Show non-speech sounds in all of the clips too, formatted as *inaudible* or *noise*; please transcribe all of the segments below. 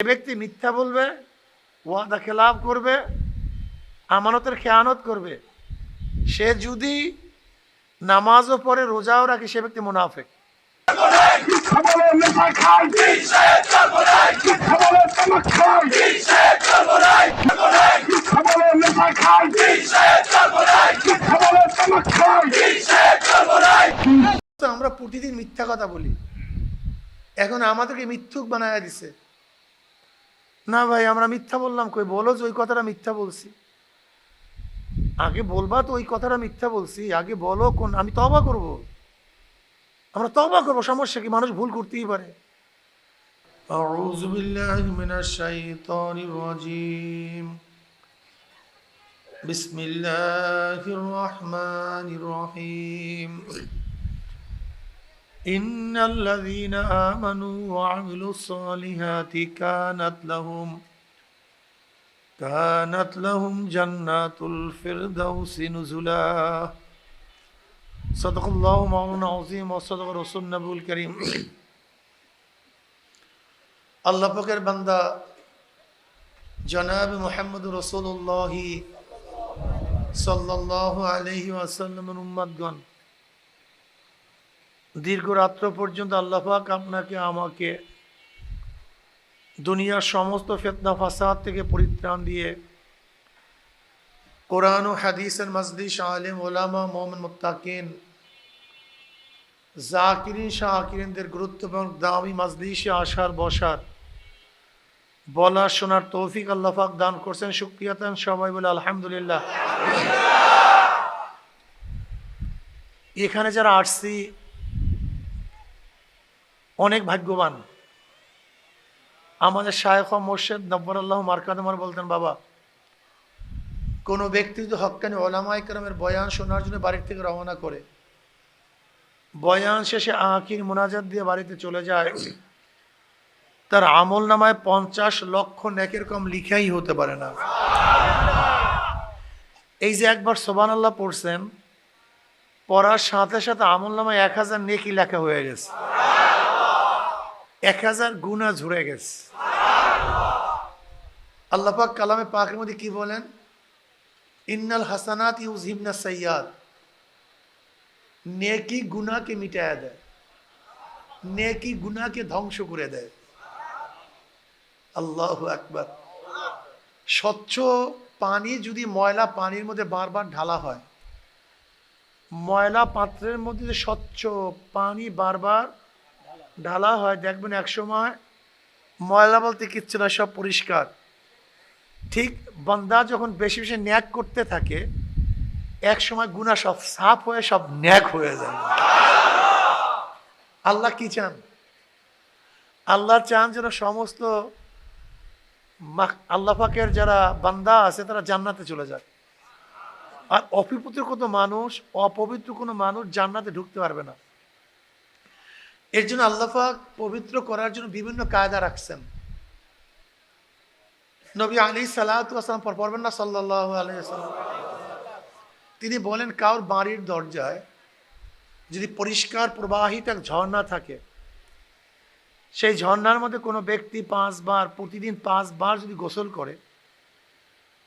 যে ব্যক্তি মিথ্যা বলবে ওয়াদা খেলাপ করবে আমানতের খেয়ানত করবে সে যদি নামাজও পড়ে রোজাও রাখে সে ব্যক্তি মুনাফেক। আমরা প্রতিদিন মিথ্যা কথা বলি। এখন আমাদেরকে মিথ্যুক বানায় দিছে। না ভাই আমরা মিথ্যা বললাম কই বলো যে ওই কথাটা মিথ্যা বলছি আগে বলবা তো ওই কথাটা মিথ্যা বলছি আগে বলো কোন আমি তবা করব আমরা তবা করবো সমস্যা কি মানুষ ভুল করতেই পারে أعوذ بالله من الشيطان الرجيم بسم الله الرحمن الرحيم إن الذين آمنوا وعملوا الصالحات كانت لهم كانت لهم جنات الفردوس نزلا صدق الله مولانا العظيم وصدق رسول النبي الكريم আল্লাহ পাকের বান্দা জনাব মোহাম্মদ রসুল্লাহ সাল্লাহ আলহি আসাল্লামের উম্মাদগণ দীর্ঘ রাত্র পর্যন্ত আল্লাহফাক আপনাকে, আমাকে দুনিয়ার সমস্ত ফেতনা, ফাসাদ থেকে পরিত্রাণ দিয়ে কোরআন ও হাদিসের মজলিস, আলিম, ওলামা মোহাম্মদ মুত্তাকিন, জাকিরিন শাহকিরিনদের গুরুত্বপূর্ণ দামি মজলিসে আসার, বসার, বলার, শোনার তৌফিক আল্লাহ পাক দান করছেন। শুক্রিয়াতান সবাই বলে আলহামদুলিল্লাহ। এখানে যারা আসছি অনেক ভাগ্যবান। আমাদের শায়েখ মোর্শেদ নব্বর আল্লাহ মার্কাদমার বলতেন, বাবা, কোনো ব্যক্তি যদি হক্কানি ওলামাই কেরামের বয়ান শোনার জন্য বাড়ির থেকে রওনা করে, বয়ান শেষে আঁকির মোনাজাত দিয়ে বাড়িতে চলে যায়, তার আমল নামায় পঞ্চাশ লক্ষ নেকের কম লিখাই হতে পারে না। এই যে একবার সোবান আল্লাহ পড়ছেন, পড়ার সাথে সাথে আমল নামায় এক হাজার নেকি লেখা হয়ে গেছে। এক হাজার গুণা ঝরে গেছে। আল্লাহ পাক কালামে পাকের মধ্যে কি বলেন? ইন্নাল হাসানাত ইউজিবনা সৈয়াদ নেকি গুনাকে মিটায়া দেয়। নেকি গুনাকে ধ্বংস করে দেয়। আল্লাহ একবার স্বচ্ছ পানি যদি ময়লা পানির মধ্যে বারবার ঢালা হয়, ময়লা পাত্রের মধ্যে স্বচ্ছ পানি বারবার ঢালা হয়, দেখবেন একসময় ময়লা বলতে কিচ্ছু না, সব পরিষ্কার। ঠিক বান্দা যখন বেশি বেশি ন্যাক করতে থাকে, এক সময় গুণা সব সাফ হয়ে সব ন্যাক হয়ে যায়। আল্লাহ কি চান? আল্লাহ চান যেন সমস্ত মা- আল্লাহ পাকের যারা বান্দা আছে, তারা জান্নাতে চলে যায়। আর অপবিত্র কোনো মানুষ, অপবিত্র কোনো মানুষ জান্নাতে ঢুকতে পারবে না। এর জন্য আল্লাহ পাক পবিত্র করার জন্য বিভিন্ন কায়দা রাখছেন। নবী আলী সালাতাম পড়বেন না সাল্লাহ তিনি বলেন কার বাড়ির দরজায় যদি পরিষ্কার প্রবাহিত এক ঝর্ণা থাকে, সেই ঝর্ণার মধ্যে কোনো ব্যক্তি পাঁচবার, প্রতিদিন পাঁচবার যদি গোসল করে,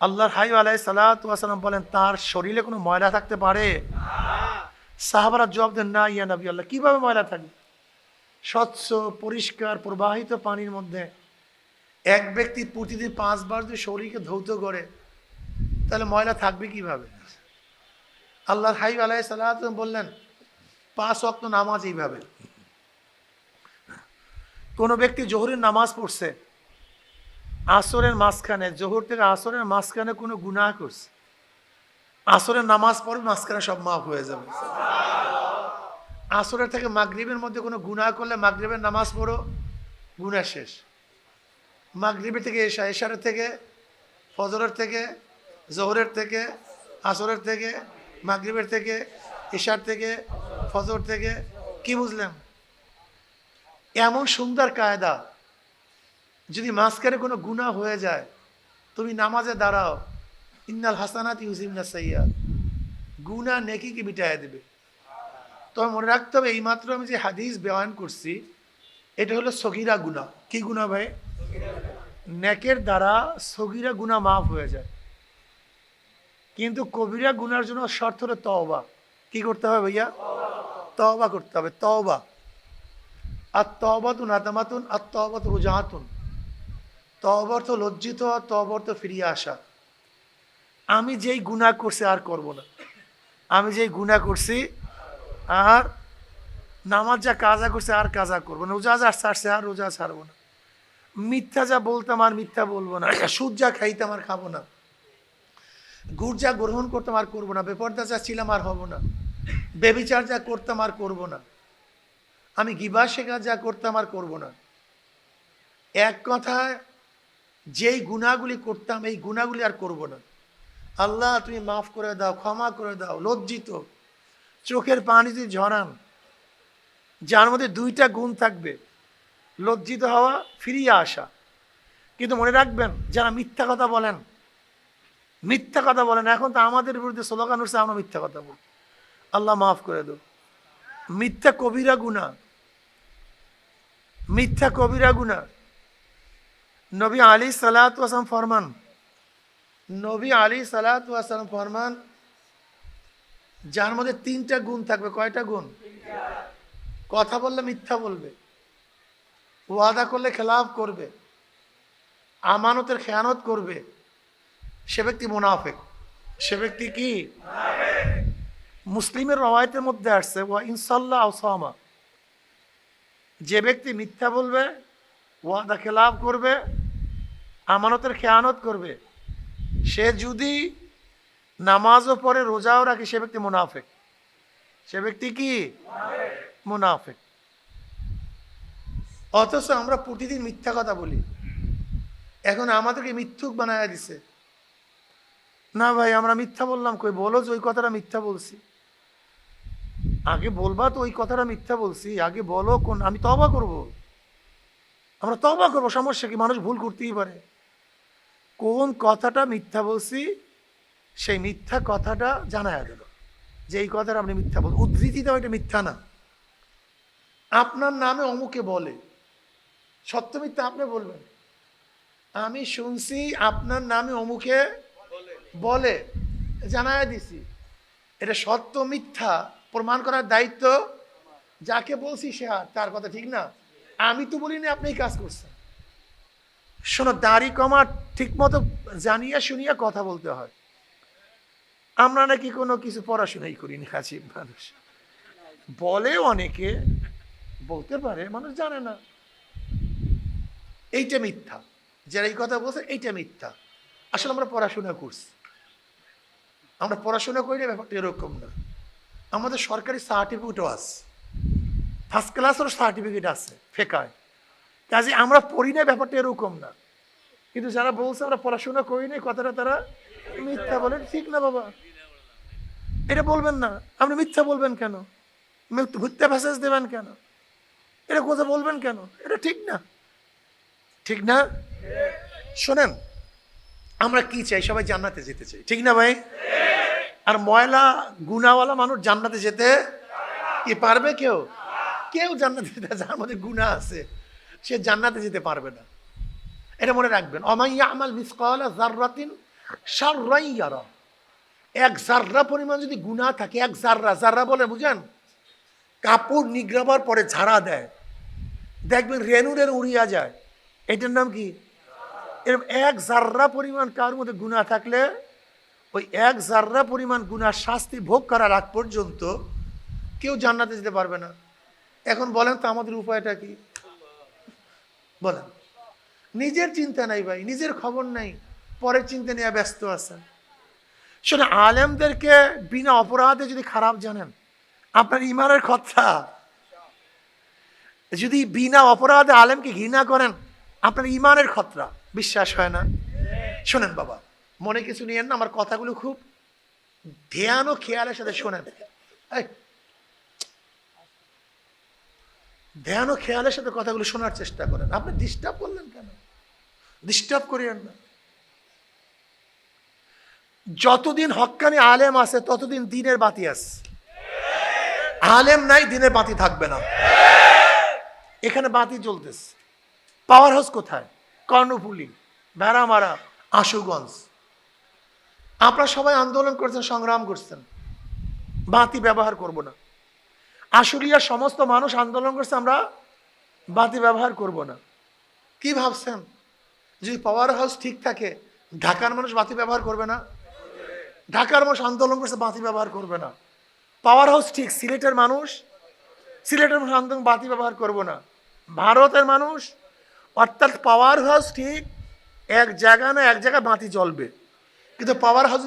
আল্লাহর হাই আলাই সালাতাম বলেন, তার শরীরে কোনো ময়লা থাকতে পারে? সাহাবারা জবাব দেন, না ইয়া নবী আল্লাহ, কীভাবে ময়লা থাকবে? স্বচ্ছ, পরিষ্কার, প্রবাহিত পানির মধ্যে এক ব্যক্তি প্রতিদিন পাঁচবার যদি শরীরকে ধৌত করে, তাহলে ময়লা থাকবে কীভাবে? আল্লাহর হাই আলাই সাল্লাম বললেন, পাঁচ অক্ত নামাজ এইভাবে। কোনো ব্যক্তি জোহরের নামাজ পড়ছে, আসরের মাঝখানে, জোহর থেকে আসরের মাঝখানে কোনো গুনাহ করছে, আসরের নামাজ পড়বে মাঝখানে সব মাফ হয়ে যাবে। আসরের থেকে মাগরিবের মধ্যে কোনো গুনাহ করলে মাগরিবের নামাজ পড়ো? গুনাহ শেষ। মাগরিবের থেকে এশা এশারের থেকে, ফজরের থেকে, জোহরের থেকে, আসরের থেকে, মাগরিবের থেকে, এশার থেকে, ফজর থেকে, কি বুঝলেন? এমন সুন্দর কায়দা, যদি মাঝখানে কোনো গুণা হয়ে যায়, তুমি নামাজে দাঁড়াও, ইন্নাল হাসানাত ইউজিমনা সৈয়াদ গুণা নেকিকে মিটাইয়া দেবে। তবে মনে রাখতে হবে, এইমাত্র আমি যে হাদিস বয়ান করছি, এটা হলো সগিরা গুণা কি গুণা ভাই? নেকের দ্বারা সগিরা গুণা মাফ হয়ে যায়। কিন্তু কবিরা গুনার জন্য শর্ত হলো তওবা। কি করতে হবে ভাইয়া? তওবা করতে হবে, তওবা। আর তওবাতুন আতামাতুন, আর তওবাত রোজাহাতুন তওবা অর্থ লজ্জিত অর্থ ফিরিয়ে আসা। আমি যেই গুনাহ করছি আর করব না। আমি যেই গুনাহ করছি আর নামাজ যা কাজা করছে আর কাজা করব না। রোজা যা ছাড়ছে আর রোজা ছাড়বো না। মিথ্যা যা বলতাম আর মিথ্যা বলব না। *clears throat* সুদ যা খাইতাম আর খাব না। গুড় যা গ্রহণ করতাম আর করব না। বেপর্দা যা ছিলাম আর হব না। বেবিচার যা করতাম আর করব না। আমি গিবা শেখা যা করতাম আর করব না। এক কথায়, যেই গুণাগুলি করতাম, এই গুণাগুলি আর করব না। আল্লাহ, তুমি মাফ করে দাও, ক্ষমা করে দাও, লজ্জিত। চোখের পানি যদি ঝরান, যার মধ্যে দুইটা গুণ থাকবে, লজ্জিত হওয়া, ফিরিয়ে আসা। কিন্তু মনে রাখবেন, যারা মিথ্যা কথা বলেন, মিথ্যা কথা বলেন, এখন তো আমাদের বিরুদ্ধে স্লোগান উঠছে, আমরা মিথ্যা কথা বলি। আল্লাহ মাফ করে দেব। মিথ্যা কবিরা গুণা। মিথ্যা কবিরা গুণা। নবী আলী সালাত ওয়াসাম ফরমান, নবী আলী সালাত ওয়াসাম ফরমান যার মধ্যে তিনটা গুণ থাকবে, কয়টা গুণ? কথা বললে মিথ্যা বলবে, ওয়াদা করলে খেলাফ করবে, আমানতের খেয়ানত করবে। সে ব্যক্তি মুনাফেক, সে ব্যক্তি কি? মুসলিমের রওয়ায়তের মধ্যে আসছে, ওয়া ইনসাল্লাহ আসামা যে ব্যক্তি মিথ্যা বলবে, ওয়াদা খেলাফ করবে, আমানতের খেয়ানত করবে, সে যদি নামাজও পরে রোজাও রাখে, সে ব্যক্তি মুনাফেক। সে ব্যক্তি কি? মুনাফেক। অথচ আমরা প্রতিদিন মিথ্যা কথা বলি। এখন আমাদেরকে মিথ্যুক বানায় দিছে। না ভাই, আমরা মিথ্যা বললাম কই? বলো যে ওই কথাটা মিথ্যা বলছি। আগে বলবা তো ওই কথাটা মিথ্যা বলছি। আগে বলো কোন আমি তবা করব। আমরা তবা করব, সমস্যা কি? মানুষ ভুল করতেই পারে। কোন কথাটা মিথ্যা বলছি? সেই মিথ্যা কথাটা জানায়া দিল। যে এই কথাটা আপনি মিথ্যা বল, উদ্ধৃতি দেওয়া এটা মিথ্যা না। আপনার নামে অমুকে বলে। সত্য মিথ্যা আপনি বলবেন। আমি শুনছি আপনার নামে অমুকে বলে। জানায় দিছি। এটা সত্য মিথ্যা। প্রমাণ করার দায়িত্ব যাকে বলছি সে আর, তার কথা ঠিক না। আমি তো বলিনি আপনি কাজ করছেন। শোনো, দাড়ি কমা ঠিক মতো জানিয়া শুনিয়া কথা বলতে হয়। আমরা নাকি কোনো কিছু পড়াশোনাই করিনি কাজী মানুষ। বলে অনেকে, বলতে পারে, মানুষ জানে না। এইটা মিথ্যা। যারা এই কথা বলছে, এইটা মিথ্যা। আসলে আমরা পড়াশোনা করছি। আমরা পড়াশোনা করি না, ব্যাপারটা এরকম না। আমাদের সরকারি সার্টিফিকেটও আছে। ফার্স্ট ক্লাসেরও সার্টিফিকেট আছে, ফেকায়। কাজে আমরা পড়ি না, ব্যাপারটা এরকম না। কিন্তু যারা বলছে আমরা পড়াশোনা করি না কথাটা তারা মিথ্যা বলেন ঠিক না বাবা। এটা বলবেন না। আপনি মিথ্যা বলবেন কেন? মিথ্যা মেসেজ দেবেন কেন? এটা কথা বলবেন কেন? এটা ঠিক না। ঠিক না? শোনেন, আমরা কি চাই? সবাই জান্নাতে যেতে চাই। ঠিক না ভাই? আর ময়লা গুনাওয়ালা মানুষ জান্নাতে যেতে কি পারবে কেউ? কেউ জান্নাতে যেতে যার মধ্যে গুণা আছে, সে জান্নাতে যেতে পারবে না। এটা মনে রাখবেন। অমাইয়া আমাল জাররাতিন সাররাইয়ারা এক জাররা পরিমাণ যদি গুণা থাকে, এক জাররা জাররা বলে, বুঝেন? কাপড় নিগ্রাবার পরে ঝাড়া দেয়। দেখবেন রেনু উড়িয়া যায়। এটার নাম কি? এরকম এক জাররা পরিমাণ কার মধ্যে গুণা থাকলে, ওই এক জাররা পরিমাণ গুণার শাস্তি ভোগ করার আগ পর্যন্ত কেউ জান্নাতে যেতে পারবে না। এখন বলেন তো আমাদের উপায়টা কি? বলেন। নিজের চিন্তা নাই ভাই, নিজের খবর নাই, পরের চিন্তা নিয়ে ব্যস্ত আছেন। শোনে আলেমদেরকে বিনা অপরাধে যদি খারাপ জানেন, আপনার ইমানের কথা। যদি বিনা অপরাধে আলেমকে ঘৃণা করেন, আপনার ইমানের খতরা, বিশ্বাস হয় না। শোনেন বাবা, মনে কিছু নিয়েন না, আমার কথাগুলো খুব ধ্যান ও খেয়ালের সাথে শোনেন। ধ্যান ও খেয়ালের সাথে কথাগুলো শোনার চেষ্টা করেন। আপনি ডিস্টার্ব করলেন ডিস্টার্ব করিয়েন না। যতদিন হক্কানি আলেম আছে, ততদিন দিনের বাতি আছে। আলেম নাই, দিনের বাতি থাকবে না। এখানে বাতি জ্বলতেছে। পাওয়ার হাউস কোথায়? কর্ণফুলি, ভেড়ামারা, আশুগঞ্জ। আপনারা সবাই আন্দোলন করছেন, সংগ্রাম করছেন। বাতি ব্যবহার করব না। আশুলিয়ার সমস্ত মানুষ আন্দোলন করছে, আমরা বাতি ব্যবহার করব না। কি ভাবছেন? যদি পাওয়ার হাউস ঠিক থাকে, ঢাকার মানুষ বাতি ব্যবহার করবে না। ঢাকার মানুষ আন্দোলন করছে, বাতি ব্যবহার করবে না। পাওয়ার হাউস ঠিক, সিলেটের মানুষ সিলেটের মানুষ আন্দোলন বাতি ব্যবহার করব না। ভারতের মানুষ, অর্থাৎ পাওয়ার হাউস ঠিক, এক জায়গা না এক জায়গায় বাতি জ্বলবে। কিন্তু পাওয়ার হাউস